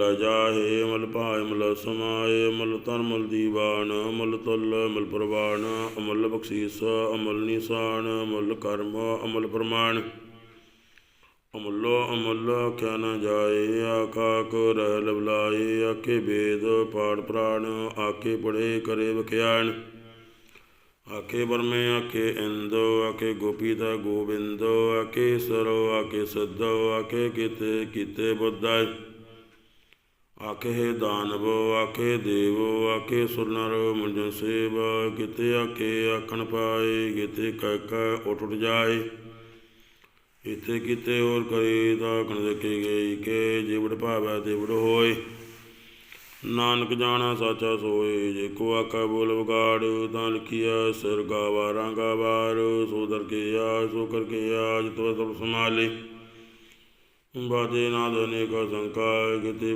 ਮਲ ਜਾਹੇ, ਮਲ ਭਾਏ ਮਲ ਸਮਾਏ ਮਲ ਤਨ ਮਲ ਦੀਵਾਨ, ਮਲ ਤੁਲ, ਮਲ ਪ੍ਰਵਾਨ, ਅਮਲ ਬਖਸ਼ੀਸ, ਅਮਲ ਨਿਸ਼ਾਨ, ਅਮਲ ਕਰਮ, ਅਮਲ ਪ੍ਰਮਾਣ। ਅਮਲੋ ਅਮਲ ਆਖਿਆ ਨਾ ਜਾਏ, ਆਖਾ ਕੋ ਰਹਿ ਲਵਲਾਏ, ਆਖੇ ਵੇਦ ਪਾੜ ਪ੍ਰਾਣ, ਆਖੇ ਪੜੇ ਕਰੇ ਵਿਖਿਆਣ ਆਖੇ ਬਰਮੇ ਆਖੇ ਇੰਦੋ, ਆਖੇ ਗੋਪੀਤਾ ਗੋਬਿੰਦੋ, ਆਖੇ ਸਰੋ, ਆਖੇ ਸਦੋ, ਆਖੇ ਕਿਤੇ ਕਿਤੇ ਬੁੱਧਾਇ ਆਖੇ ਦਾਨਵੋ, ਆਖੇ ਦੇਵੋ, ਆਖੇ ਸੁਰਨਰ ਮੁੰਜ ਸੇਵ ਕਿਤੇ ਆਖੇ ਆਖਣ ਪਾਏ ਕਿਤੇ ਕਹਿ ਕਹਿ ਉੱਠ ਉੱਠ ਜਾਏ। ਇਥੇ ਕਿਤੇ ਹੋਰ ਕਰੀ ਤਾਂ ਕਣ ਦੇਖੀ ਗਈ ਕਿ ਜਿਵੜ ਭਾਵੈ ਤਿਵੜ ਹੋਏ। ਨਾਨਕ ਜਾਣਾ ਸਾਚਾ ਸੋਏ, ਜੇ ਕੋ ਆਖਾ ਬੋਲ ਵਗਾੜ, ਤਾਂ ਲਿਖਿਆ ਸਿਰ ਗਾਵਾ ਰਾਂਗਾ ਵਾਰ, ਸੋ ਕੇ ਆ, ਸੋ ਕਰ ਕੇ ਆ ਜਿਤਵ ਸਭ ਸਮਾਲੇ ਬਾਜੇ ਨਾਦ ਅਨੇਕ ਸੰਕਾ ਕਿਤੇ